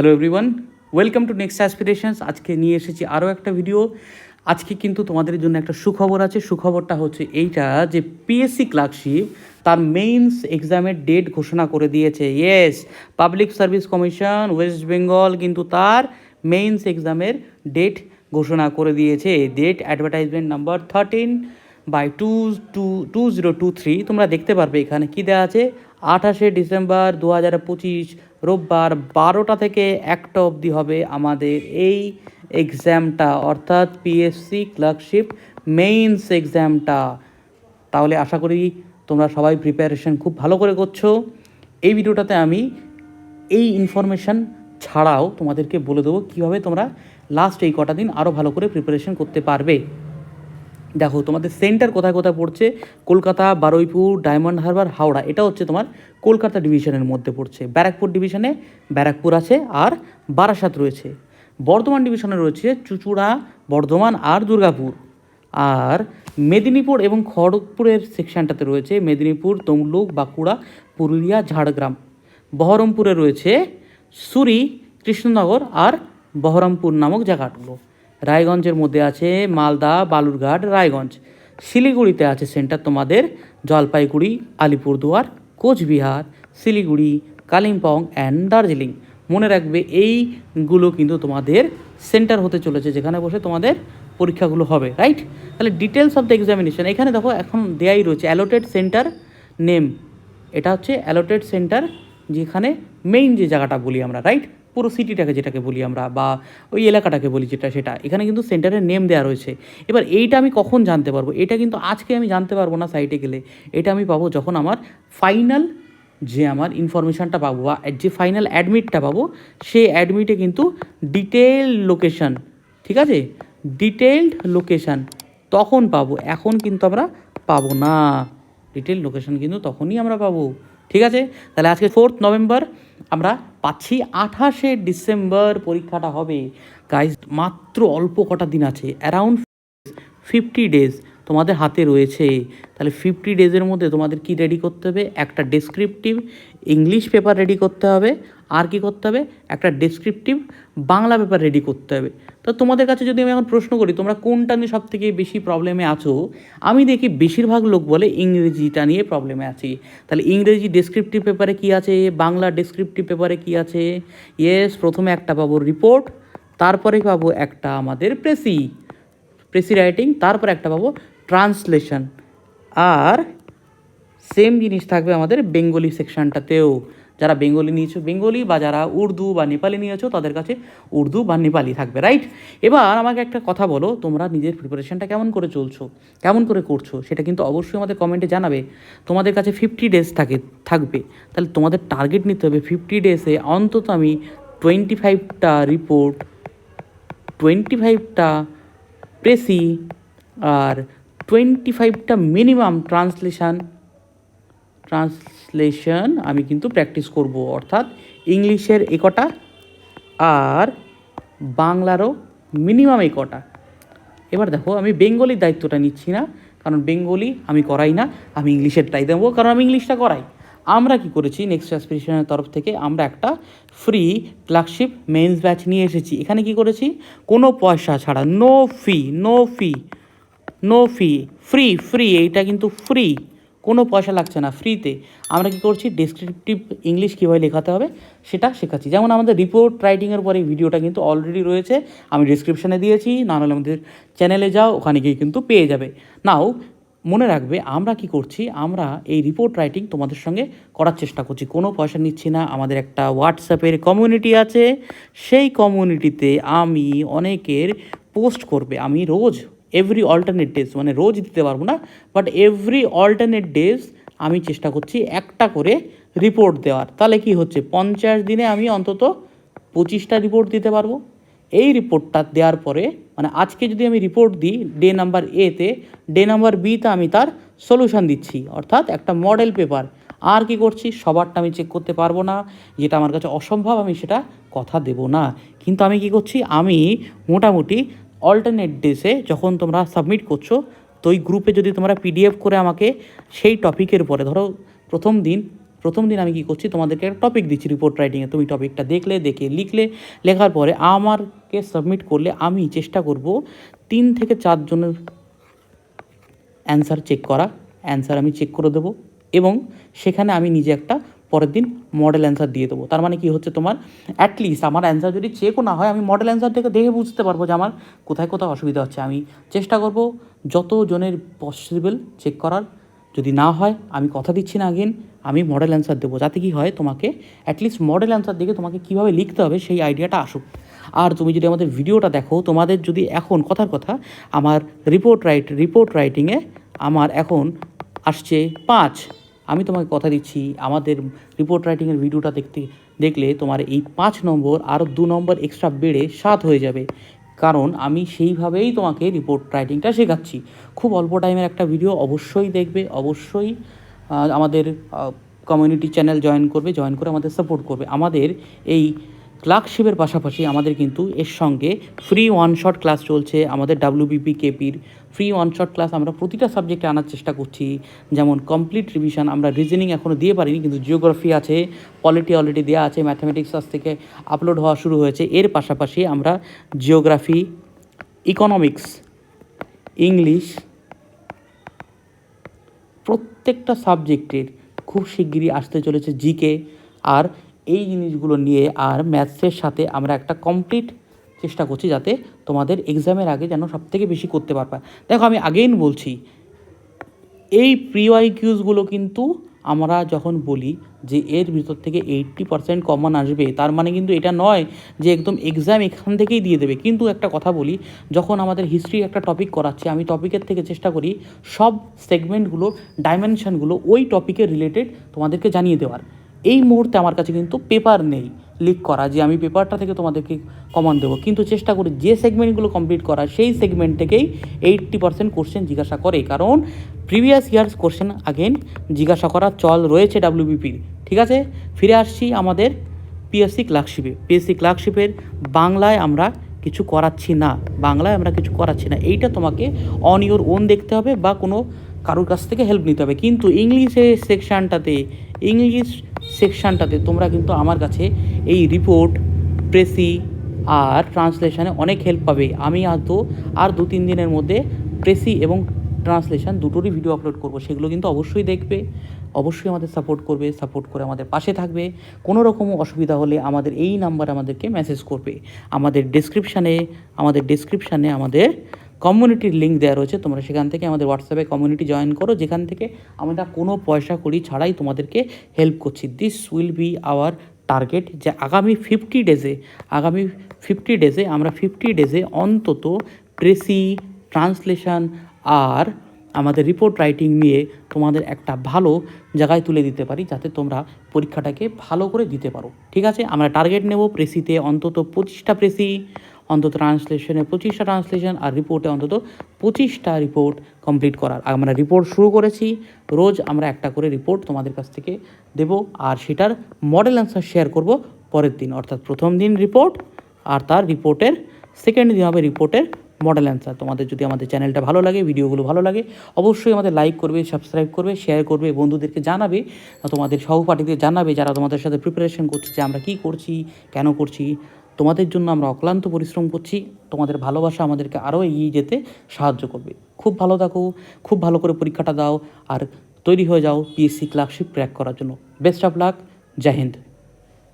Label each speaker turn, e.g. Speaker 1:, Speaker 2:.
Speaker 1: Hello everyone welcome to next aspirations আজকে নিয়ে এসেছি আরও একটা ভিডিও আজকে কিন্তু তোমাদের জন্য একটা সুখবর আছে। সুখবরটা হচ্ছে এইটা যে পিএসসি ক্লার্কশিপ তার মেইনস এক্সামের ডেট ঘোষণা করে দিয়েছে। Yes Public Service Commission West Bengal কিন্তু তার মেইনস এক্সামের ডেট ঘোষণা করে দিয়েছে। Date advertisement number thirteen by two two two zero two three তোমরা দেখতে পারবে এখানে কী দেওয়া আছে? আঠাশে ডিসেম্বর দু হাজার পঁচিশ রোববার বারোটা থেকে একটা অবধি হবে আমাদের এই এক্সামটা অর্থাৎ পিএসসি ক্লার্কশিপ মেইনস এক্সামটা তাহলে আশা করি তোমরা সবাই প্রিপারেশন খুব ভালো করে করছ। এই ভিডিওটাতে আমি এই ইনফরমেশান ছাড়াও তোমাদেরকে বলে দেবো কীভাবে তোমরা লাস্ট এই কটা দিন আরও ভালো করে প্রিপারেশন করতে পারবে। দেখো, তোমাদের সেন্টার কোথায় কোথায় পড়ছে? Kolkata, Baruipur Diamond Harbour Howrah. এটা হচ্ছে তোমার কলকাতা ডিভিশনের মধ্যে পড়ছে। ব্যারাকপুর ডিভিশনে ব্যারাকপুর আছে আর বারাসাত রয়েছে। বর্ধমান ডিভিশনে রয়েছে চুচুড়া, বর্ধমান আর দুর্গাপুর। আর মেদিনীপুর এবং খড়গপুরের সেকশনটাতে রয়েছে মেদিনীপুর, তমলুক, বাঁকুড়া, পুরুলিয়া, ঝাড়গ্রাম। বহরমপুরে রয়েছে সুরি, কৃষ্ণনগর আর বহরমপুর নামক জায়গাগুলো। রায়গঞ্জের মধ্যে আছে মালদা, বালুরঘাট, রায়গঞ্জ। শিলিগুড়িতে আছে সেন্টার তোমাদের জলপাইগুড়ি, আলিপুরদুয়ার, কোচবিহার, শিলিগুড়ি, কালিম্পং অ্যান্ড দার্জিলিং। মনে রাখবে এইগুলো কিন্তু তোমাদের সেন্টার হতে চলেছে, যেখানে বসে তোমাদের পরীক্ষাগুলো হবে রাইট তাহলে ডিটেলস অফ দ্য এক্সামিনেশন এখানে দেখো এখন দেয়াই রয়েছে অ্যালোটেড সেন্টার নেম এটা হচ্ছে অ্যালোটেড সেন্টার যেখানে মেইন যে জায়গাটা বলি আমরা রাইট পুরো সিটিটাকে যেটাকে বলি আমরা বা ওই এলাকাটাকে বলি যেটা সেটা। এখানে কিন্তু সেন্টারের নেম দেওয়া রয়েছে। এবার এইটা আমি কখন জানতে পারব? এটা কিন্তু আজকে আমি জানতে পারব না সাইটে গেলে। এটা আমি পাবো যখন আমার ফাইনাল যে আমার ইনফরমেশানটা পাবো বা যে ফাইনাল অ্যাডমিটটা পাবো, সেই অ্যাডমিটে কিন্তু ডিটেল লোকেশন ঠিক আছে? ডিটেলড লোকেশান তখন পাবো। এখন কিন্তু আমরা পাবো না। ডিটেল লোকেশন কিন্তু তখনই আমরা পাবো। ঠিক আছে? তাহলে আজকে ফোর্থ নভেম্বর আমরা পাচ্ছি আঠাশে ডিসেম্বর পরীক্ষাটা হবে। গাইজ মাত্র অল্প কটা দিন আছে। অ্যারাউন্ড ফিফটি ডেজ তোমাদের হাতে রয়েছে। তাহলে ফিফটি ডেজের মধ্যে তোমাদের কি রেডি করতে হবে? একটা ডেসক্রিপটিভ ইংলিশ পেপার রেডি করতে হবে। আর কি করতে হবে? একটা ডেসক্রিপটিভ বাংলা পেপার রেডি করতে হবে। তো তোমাদের কাছে যদি আমি এখন প্রশ্ন করি, তোমরা কোনটা নিয়ে সব থেকে বেশি প্রবলেমে আছো? আমি দেখি বেশিরভাগ লোক বলে ইংরেজিটা নিয়ে প্রবলেমে আছি। তাহলে ইংরেজি ডেসক্রিপটিভ পেপারে কি আছে? বাংলা ডেসক্রিপটিভ পেপারে কি আছে? ইয়েস প্রথমে একটা পাবো রিপোর্ট তারপরে পাবো একটা আমাদের প্রেসি। প্রেসি রাইটিং তারপর একটা পাবো ট্রান্সলেশন। আর সেম জিনিস থাকবে আমাদের বেঙ্গলি সেকশনটাতেও। যারা বেঙ্গলি নিয়েছো, বেঙ্গলি বা যারা উর্দু বা নেপালি নিয়েছো, তাদের কাছে উর্দু বা নেপালি থাকবে রাইট এবার আমাকে একটা কথা বলো, তোমরা নিজের প্রিপারেশনটা কেমন করে চলছো, কেমন করে করছ, সেটা কিন্তু অবশ্যই আমাদের কমেন্টে জানাবে। তোমাদের কাছে ফিফটি ডেজ থাকে, থাকবে। তাহলে তোমাদের টার্গেট নিতে হবে ফিফটি ডেজে অন্তত আমি টোয়েন্টি ফাইভটা রিপোর্ট টোয়েন্টি ফাইভটা প্রেসি আর টোয়েন্টি ফাইভটা মিনিমাম ট্রান্সলেশন ট্রান্সলেশন আমি কিন্তু প্র্যাকটিস করব, অর্থাৎ ইংলিশের এ কটা আর বাংলারও মিনিমাম এই কটা। এবার দেখো, আমি বেঙ্গলির দায়িত্বটা নিচ্ছি না, কারণ বেঙ্গলি আমি করাই না, আমি ইংলিশেরটাই দেবো, কারণ আমি ইংলিশটা করাই। আমরা কি করেছি নেক্সট অ্যাসপিরেশনের তরফ থেকে আমরা একটা ফ্রি ক্লার্কশিপ মেন্স ব্যাচ নিয়ে এসেছি। এখানে কি করেছি? কোনো পয়সা ছাড়া no fee no fee no fee free free এইটা কিন্তু ফ্রি কোনো পয়সা লাগছে না ফ্রিতে আমরা কি করছি? ডেসক্রিপটিভ ইংলিশ কীভাবে লেখাতে হবে, সেটা শেখাচ্ছি। যেমন আমাদের রিপোর্ট রাইটিংয়ের পরে ভিডিওটা কিন্তু অলরেডি রয়েছে, আমি ডিসক্রিপশানে দিয়েছি, না হলে আমাদের চ্যানেলে যাও, ওখানে গিয়ে কিন্তু পেয়ে যাবে। নাও মনে রাখবে, আমরা কি করছি? আমরা এই রিপোর্ট রাইটিং তোমাদের সঙ্গে করার চেষ্টা করছি। কোনো পয়সা নিচ্ছি না, আমাদের একটা হোয়াটসঅ্যাপের কমিউনিটি আছে, সেই কমিউনিটিতে আমি অনেকের পোস্ট করবে। আমি রোজ এভরি অল্টারনেট ডেজ মানে রোজ দিতে পারব না বাট এভরি অল্টারনেট ডেজ আমি চেষ্টা করছি একটা করে রিপোর্ট দেওয়ার। তাহলে কি হচ্ছে? পঞ্চাশ দিনে আমি অন্তত পঁচিশটা রিপোর্ট দিতে পারব। এই রিপোর্টটা দেওয়ার পরে মানে আজকে যদি আমি রিপোর্ট দিই ডে নাম্বার এতে ডে নাম্বার বিতে আমি তার সলিউশন দিচ্ছি। অর্থাৎ একটা মডেল পেপার আর কি করছি? সবারটা আমি চেক করতে পারব না। যেটা আমার কাছে অসম্ভব, আমি সেটা কথা দেব না। কিন্তু আমি কি করছি? আমি মোটামুটি অল্টারনেট ডেসে যখন তোমরা সাবমিট করছ, তো ওই গ্রুপে যদি তোমরা পিডিএফ করে আমাকে সেই টপিকের উপরে, ধরো প্রথম দিন প্রথম দিন আমি কী করছি, তোমাদেরকে একটা টপিক দিচ্ছি রিপোর্ট রাইটিংয়ে তুমি টপিকটা দেখলে, দেখে লিখলে, লেখার পরে আমারকে সাবমিট করলে আমি চেষ্টা করব তিন থেকে চারজনের অ্যান্সার চেক করা। অ্যান্সার আমি চেক করে দেবো এবং সেখানে আমি নিজে একটা পরের দিন মডেল অ্যান্সার দিয়ে দেবো। তার মানে কি হচ্ছে তোমার অ্যাটলিস্ট আমার অ্যান্সার যদি চেকও না হয়, আমি মডেল অ্যান্সার থেকে দেখে বুঝতে পারব যে আমার কোথায় কোথায় অসুবিধা হচ্ছে। আমি চেষ্টা করব যত জনের পসিবল চেক করার। যদি না হয়, আমি কথা দিচ্ছি না আগেন আমি মডেল অ্যান্সার দেবো। যাতে কি হয়, তোমাকে অ্যাটলিস্ট মডেল অ্যান্সার দেখে তোমাকে কীভাবে লিখতে হবে সেই আইডিয়াটা আসুক। আর তুমি যদি আমাদের ভিডিওটা দেখো, তোমাদের যদি এখন, কথার কথা, আমার রিপোর্ট রাইট রিপোর্ট রাইটিংয়ে আমার এখন আসছে পাঁচ। আমি তোমাকে কথা দিচ্ছি, আমাদের রিপোর্ট রাইটিংয়ের ভিডিওটা দেখতে, দেখলে তোমার এই পাঁচ নম্বর আরও দু নম্বর এক্সট্রা বেড়ে সাত হয়ে যাবে। কারণ আমি সেইভাবেই তোমাকে রিপোর্ট রাইটিংটা শেখাচ্ছি। খুব অল্প টাইমের একটা ভিডিও অবশ্যই দেখবে, অবশ্যই আমাদের কমিউনিটি চ্যানেল জয়েন করবে জয়েন করে আমাদের সাপোর্ট করবে। আমাদের এই ক্লার্কশিপের পাশাপাশি আমাদের কিন্তু এর সঙ্গে ফ্রি ওয়ান শট ক্লাস চলছে, আমাদের ডাব্লিউবিপি কেপির ফ্রি ওয়ান শট ক্লাস আমরা প্রতিটা সাবজেক্টে আনার চেষ্টা করছি। যেমন কমপ্লিট রিভিশন আমরা রিজনিং এখনও দিয়ে পারিনি, কিন্তু জিওগ্রাফি আছে পলিটি অলরেডি দেওয়া আছে ম্যাথামেটিক্স আজ থেকে আপলোড হওয়া শুরু হয়েছে। এর পাশাপাশি আমরা জিওগ্রাফি ইকোনমিক্স ইংলিশ প্রত্যেকটা সাবজেক্টের খুব শিগগিরই আসতে চলেছে জিকে আর এই জিনিসগুলো নিয়ে আর ম্যাথসের সাথে আমরা একটা কমপ্লিট চেষ্টা করছি যাতে তোমাদের এক্সামের আগে যেন সব থেকে বেশি করতে পারবা। দেখো, আমি আগেইন বলছি, এই প্রিওয়াই কিউজগুলো কিন্তু আমরা যখন বলি যে এর ভিতর থেকে এইট্টি পার্সেন্ট কমন আসবে, তার মানে কিন্তু এটা নয় যে একদম এক্সাম এখান থেকেই দিয়ে দেবে। কিন্তু একটা কথা বলি, যখন আমাদের হিস্ট্রি একটা টপিক করাচ্ছে, আমি টপিকের থেকে চেষ্টা করি সব সেগমেন্টগুলো ডাইমেনশানগুলো ওই টপিকের রিলেটেড তোমাদেরকে জানিয়ে দেওয়ার। এই মুহূর্তে আমার কাছে কিন্তু পেপার নেই। লিক করা, যে আমি পেপারটা থেকে তোমাদেরকে কমন দেবো। কিন্তু চেষ্টা করি যে সেগমেন্টগুলো কমপ্লিট করা সেই সেগমেন্ট থেকেই এইট্টি পার্সেন্ট কোশ্চেন জিজ্ঞাসা করে। কারণ প্রিভিয়াস ইয়ার্স কোশ্চেন আগেন জিজ্ঞাসা করার চল রয়েছে ডাব্লিউবিপির ঠিক আছে? ফিরে আসছি আমাদের পিএসসি ক্লার্কশিপে পিএসসি ক্লার্কশিপের বাংলায় আমরা কিছু করাচ্ছি না। বাংলায় আমরা কিছু করাচ্ছি না। এইটা তোমাকে অন ইওর ওন দেখতে হবে বা কোনো কারোর কাছ থেকে হেল্প নিতে হবে। কিন্তু ইংলিশের সেকশানটাতে ইংলিশ সেকশানটাতে তোমরা কিন্তু আমার কাছে এই রিপোর্ট প্রেসি আর ট্রান্সলেশনে অনেক হেল্প পাবে। আমি হয়তো আর দু তিন দিনের মধ্যে প্রেসি এবং ট্রান্সলেশন দুটোরই ভিডিও আপলোড করব। সেগুলো কিন্তু অবশ্যই দেখবে, অবশ্যই আমাদের সাপোর্ট করবে সাপোর্ট করে আমাদের পাশে থাকবে। কোনো রকম অসুবিধা হলে আমাদের এই নাম্বারে আমাদেরকে মেসেজ করবে। আমাদের ডেসক্রিপশানে আমাদের ডেসক্রিপশানে আমাদের কমিউনিটির লিঙ্ক দেওয়া রয়েছে, তোমরা সেখান থেকে আমাদের হোয়াটসঅ্যাপে কমিউনিটি জয়েন করো, যেখান থেকে আমরা কোনো পয়সা করি ছাড়াই তোমাদেরকে হেল্প করছি। This will be our target যে আগামী ফিফটি ডেজে আগামী ফিফটি ডেজে আমরা ফিফটি ডেজে অন্তত প্রেসি ট্রান্সলেশন আর আমাদের রিপোর্ট রাইটিং নিয়ে তোমাদের একটা ভালো জায়গায় তুলে দিতে পারি, যাতে তোমরা পরীক্ষাটাকে ভালো করে দিতে পারো। ঠিক আছে? আমরা টার্গেট নেব প্রেসিতে অন্তত পঁচিশটা প্রেসি অন্তত ট্রান্সলেশনে পঁচিশটা ট্রান্সলেশন আর রিপোর্টে অন্তত পঁচিশটা রিপোর্ট কমপ্লিট করার। আমরা রিপোর্ট শুরু করেছি রোজ আমরা একটা করে রিপোর্ট তোমাদের কাছ থেকে দেব আর সেটার মডেল অ্যান্সার শেয়ার করব পরের দিন। অর্থাৎ প্রথম দিন রিপোর্ট আর তার রিপোর্টের সেকেন্ড দিন হবে রিপোর্টের মডেল অ্যান্সার তোমাদের যদি আমাদের চ্যানেলটা ভালো লাগে ভিডিওগুলো ভালো লাগে, অবশ্যই আমাদের লাইক করবে সাবস্ক্রাইব করবে শেয়ার করবে, বন্ধুদেরকে জানাবে, তোমাদের সহপাঠীদের জানাবে, যারা তোমাদের সাথে প্রিপারেশন করছে যে আমরা কী করছি, কেন করছি। তোমাদের জন্য আমরা অক্লান্ত পরিশ্রম করছি। তোমাদের ভালোবাসা আমাদেরকে আরও এগিয়ে যেতে সাহায্য করবে। খুব ভালো থাকো, খুব ভালো করে পরীক্ষাটা দাও আর তৈরি হয়ে যাও পিএসসি ক্লার্কশিপ ক্র্যাক করার জন্য। Best of luck Jai Hind